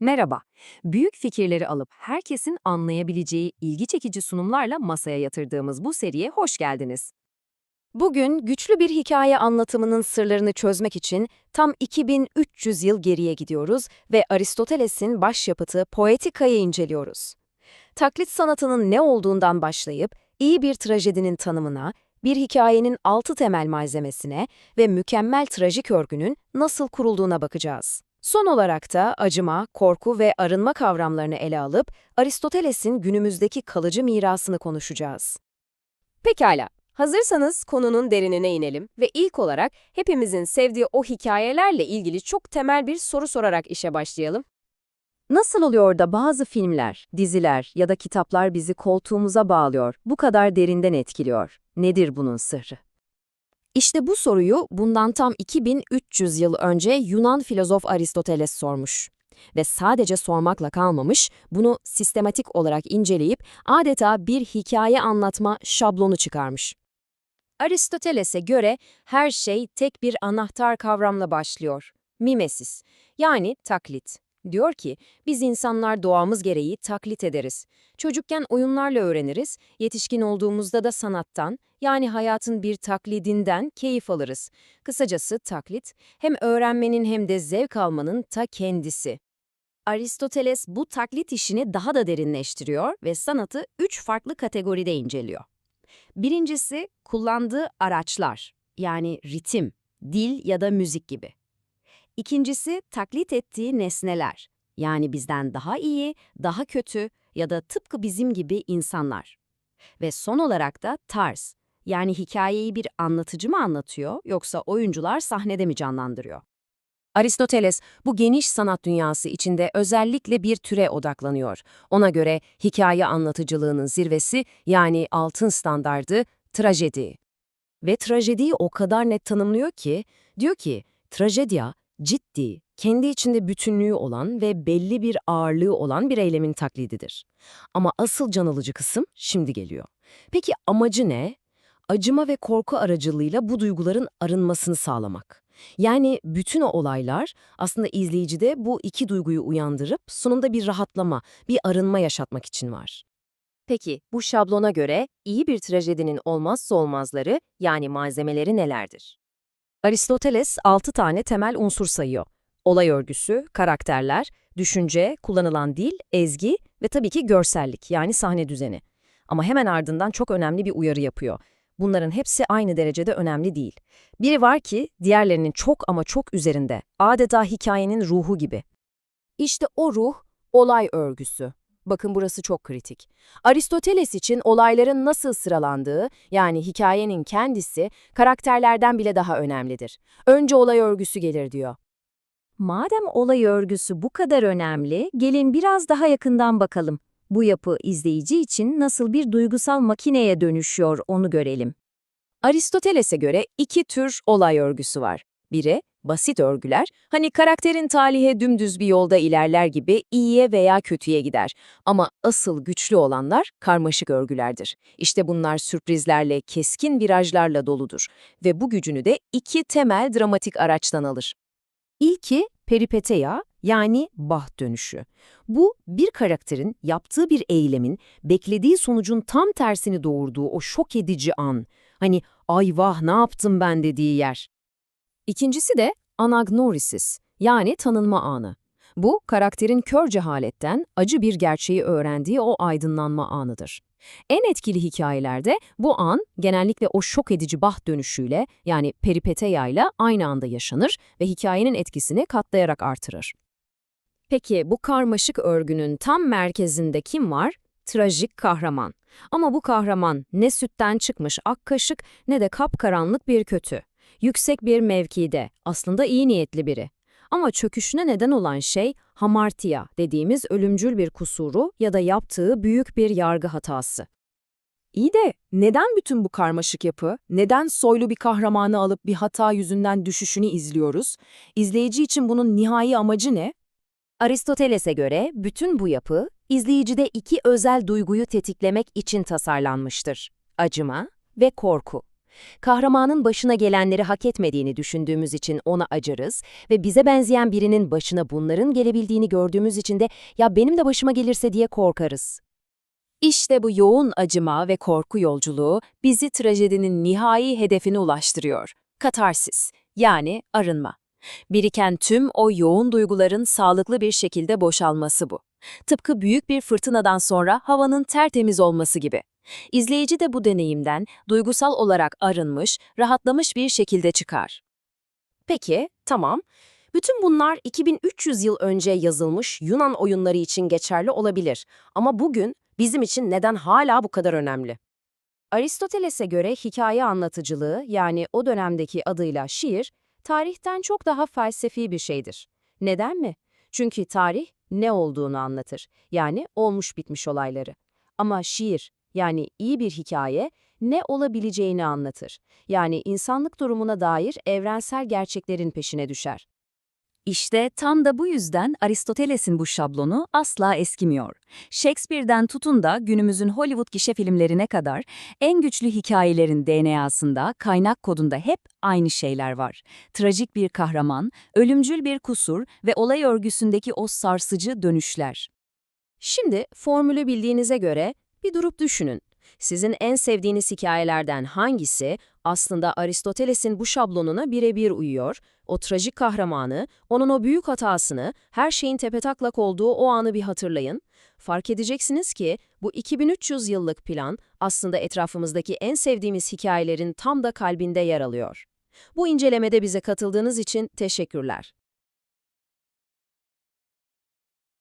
Merhaba. Büyük fikirleri alıp herkesin anlayabileceği ilgi çekici sunumlarla masaya yatırdığımız bu seriye hoş geldiniz. Bugün güçlü bir hikaye anlatımının sırlarını çözmek için tam 2300 yıl geriye gidiyoruz ve Aristoteles'in başyapıtı Poetika'yı inceliyoruz. Taklit sanatının ne olduğundan başlayıp iyi bir trajedinin tanımına, bir hikayenin altı temel malzemesine ve mükemmel trajik örgünün nasıl kurulduğuna bakacağız. Son olarak da acıma, korku ve arınma kavramlarını ele alıp Aristoteles'in günümüzdeki kalıcı mirasını konuşacağız. Pekala, hazırsanız konunun derinine inelim ve ilk olarak hepimizin sevdiği o hikayelerle ilgili çok temel bir soru sorarak işe başlayalım. Nasıl oluyor da bazı filmler, diziler ya da kitaplar bizi koltuğumuza bağlıyor, bu kadar derinden etkiliyor? Nedir bunun sırrı? İşte bu soruyu bundan tam 2300 yıl önce Yunan filozof Aristoteles sormuş. Ve sadece sormakla kalmamış, bunu sistematik olarak inceleyip adeta bir hikaye anlatma şablonu çıkarmış. Aristoteles'e göre her şey tek bir anahtar kavramla başlıyor. Mimesis, yani taklit. Diyor ki, biz insanlar doğamız gereği taklit ederiz. Çocukken oyunlarla öğreniriz, yetişkin olduğumuzda da sanattan, yani hayatın bir taklidinden keyif alırız. Kısacası taklit, hem öğrenmenin hem de zevk almanın ta kendisi. Aristoteles bu taklit işini daha da derinleştiriyor ve sanatı üç farklı kategoride inceliyor. Birincisi, kullandığı araçlar, yani ritim, dil ya da müzik gibi. İkincisi taklit ettiği nesneler. Yani bizden daha iyi, daha kötü ya da tıpkı bizim gibi insanlar. Ve son olarak da tarz. Yani hikayeyi bir anlatıcı mı anlatıyor yoksa oyuncular sahnede mi canlandırıyor? Aristoteles bu geniş sanat dünyası içinde özellikle bir türe odaklanıyor. Ona göre hikaye anlatıcılığının zirvesi yani altın standardı trajedi. Ve trajediyi o kadar net tanımlıyor ki, diyor ki, trajedya ciddi, kendi içinde bütünlüğü olan ve belli bir ağırlığı olan bir eylemin taklididir. Ama asıl can alıcı kısım şimdi geliyor. Peki amacı ne? Acıma ve korku aracılığıyla bu duyguların arınmasını sağlamak. Yani bütün o olaylar aslında izleyicide bu iki duyguyu uyandırıp sonunda bir rahatlama, bir arınma yaşatmak için var. Peki bu şablona göre iyi bir trajedinin olmazsa olmazları yani malzemeleri nelerdir? Aristoteles 6 tane temel unsur sayıyor. Olay örgüsü, karakterler, düşünce, kullanılan dil, ezgi ve tabii ki görsellik yani sahne düzeni. Ama hemen ardından çok önemli bir uyarı yapıyor. Bunların hepsi aynı derecede önemli değil. Biri var ki diğerlerinin çok ama çok üzerinde. Adeta hikayenin ruhu gibi. İşte o ruh, olay örgüsü. Bakın burası çok kritik. Aristoteles için olayların nasıl sıralandığı, yani hikayenin kendisi, karakterlerden bile daha önemlidir. Önce olay örgüsü gelir diyor. Madem olay örgüsü bu kadar önemli, gelin biraz daha yakından bakalım. Bu yapı izleyici için nasıl bir duygusal makineye dönüşüyor onu görelim. Aristoteles'e göre iki tür olay örgüsü var. Biri, basit örgüler, hani karakterin talihe dümdüz bir yolda ilerler gibi iyiye veya kötüye gider. Ama asıl güçlü olanlar karmaşık örgülerdir. İşte bunlar sürprizlerle, keskin virajlarla doludur ve bu gücünü de iki temel dramatik araçtan alır. İlki peripeteya yani baht dönüşü. Bu bir karakterin yaptığı bir eylemin beklediği sonucun tam tersini doğurduğu o şok edici an. Hani ay vah ne yaptım ben dediği yer. İkincisi de anagnorisis yani tanınma anı. Bu, karakterin kör cehaletten acı bir gerçeği öğrendiği o aydınlanma anıdır. En etkili hikayelerde bu an genellikle o şok edici bah dönüşüyle yani peripeteya ile aynı anda yaşanır ve hikayenin etkisini katlayarak artırır. Peki bu karmaşık örgünün tam merkezinde kim var? Trajik kahraman. Ama bu kahraman ne sütten çıkmış ak kaşık ne de kapkaranlık bir kötü. Yüksek bir mevkide, aslında iyi niyetli biri. Ama çöküşüne neden olan şey hamartia dediğimiz ölümcül bir kusuru ya da yaptığı büyük bir yargı hatası. İyi de neden bütün bu karmaşık yapı, neden soylu bir kahramanı alıp bir hata yüzünden düşüşünü izliyoruz? İzleyici için bunun nihai amacı ne? Aristoteles'e göre bütün bu yapı, izleyicide iki özel duyguyu tetiklemek için tasarlanmıştır. Acıma ve korku. Kahramanın başına gelenleri hak etmediğini düşündüğümüz için ona acırız ve bize benzeyen birinin başına bunların gelebildiğini gördüğümüz için de ya benim de başıma gelirse diye korkarız. İşte bu yoğun acıma ve korku yolculuğu bizi trajedinin nihai hedefine ulaştırıyor. Katarsis, yani arınma. Biriken tüm o yoğun duyguların sağlıklı bir şekilde boşalması bu. Tıpkı büyük bir fırtınadan sonra havanın tertemiz olması gibi. İzleyici de bu deneyimden duygusal olarak arınmış, rahatlamış bir şekilde çıkar. Peki, tamam. Bütün bunlar 2300 yıl önce yazılmış Yunan oyunları için geçerli olabilir. Ama bugün bizim için neden hala bu kadar önemli? Aristoteles'e göre hikaye anlatıcılığı yani o dönemdeki adıyla şiir, tarihten çok daha felsefi bir şeydir. Neden mi? Çünkü tarih ne olduğunu anlatır. Yani olmuş bitmiş olayları. Ama şiir yani iyi bir hikaye ne olabileceğini anlatır. Yani insanlık durumuna dair evrensel gerçeklerin peşine düşer. İşte tam da bu yüzden Aristoteles'in bu şablonu asla eskimiyor. Shakespeare'den tutun da günümüzün Hollywood gişe filmlerine kadar en güçlü hikayelerin DNA'sında, kaynak kodunda hep aynı şeyler var. Trajik bir kahraman, ölümcül bir kusur ve olay örgüsündeki o sarsıcı dönüşler. Şimdi formülü bildiğinize göre bir durup düşünün. Sizin en sevdiğiniz hikayelerden hangisi aslında Aristoteles'in bu şablonuna birebir uyuyor? O trajik kahramanı, onun o büyük hatasını, her şeyin tepetaklak olduğu o anı bir hatırlayın. Fark edeceksiniz ki bu 2300 yıllık plan aslında etrafımızdaki en sevdiğimiz hikayelerin tam da kalbinde yer alıyor. Bu incelemede bize katıldığınız için teşekkürler.